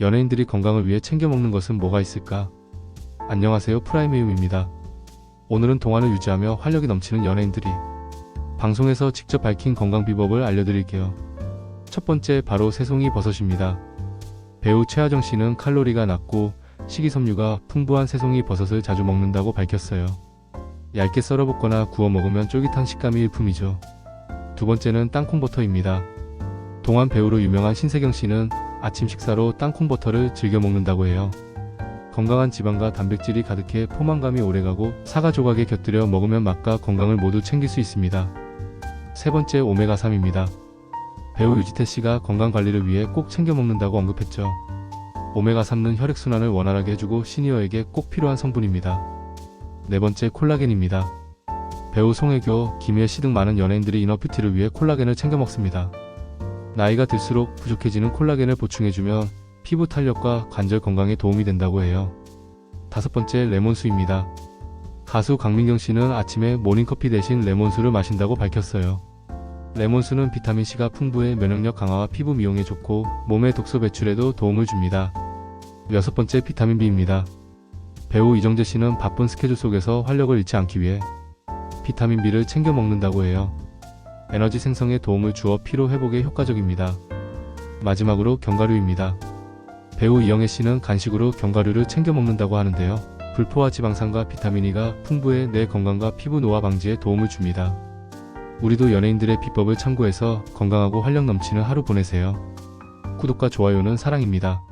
연예인들이 건강을 위해 챙겨 먹는 것은 뭐가 있을까? 안녕하세요. 프라이메이움입니다. 오늘은 동안을 유지하며 활력이 넘치는 연예인들이 방송에서 직접 밝힌 건강 비법을 알려드릴게요. 첫 번째 바로 새송이 버섯입니다. 배우 최하정 씨는 칼로리가 낮고 식이섬유가 풍부한 새송이 버섯을 자주 먹는다고 밝혔어요. 얇게 썰어 볶거나 구워 먹으면 쫄깃한 식감이 일품이죠. 두 번째는 땅콩버터입니다. 동안 배우로 유명한 신세경 씨는 아침 식사로 땅콩버터를 즐겨 먹는다고 해요. 건강한 지방과 단백질이 가득해 포만감이 오래가고 사과 조각에 곁들여 먹으면 맛과 건강을 모두 챙길 수 있습니다. 세 번째 오메가3입니다. 배우 유지태 씨가 건강 관리를 위해 꼭 챙겨 먹는다고 언급했죠. 오메가3는 혈액순환을 원활하게 해주고 시니어에게 꼭 필요한 성분입니다. 네 번째 콜라겐입니다. 배우 송혜교, 김혜 씨등 많은 연예인들이 이너뷰티를 위해 콜라겐을 챙겨 먹습니다. 나이가 들수록 부족해지는 콜라겐을 보충해주면 피부 탄력과 관절 건강에 도움이 된다고 해요. 다섯 번째 레몬수입니다. 가수 강민경 씨는 아침에 모닝커피 대신 레몬수를 마신다고 밝혔어요. 레몬수는 비타민C가 풍부해 면역력 강화와 피부 미용에 좋고 몸의 독소 배출에도 도움을 줍니다. 여섯 번째 비타민 B입니다. 배우 이정재 씨는 바쁜 스케줄 속에서 활력을 잃지 않기 위해 비타민 B를 챙겨 먹는다고 해요. 에너지 생성에 도움을 주어 피로 회복에 효과적입니다. 마지막으로 견과류입니다. 배우 이영애 씨는 간식으로 견과류를 챙겨 먹는다고 하는데요. 불포화 지방산과 비타민 E가 풍부해 뇌 건강과 피부 노화 방지에 도움을 줍니다. 우리도 연예인들의 비법을 참고해서 건강하고 활력 넘치는 하루 보내세요. 구독과 좋아요는 사랑입니다.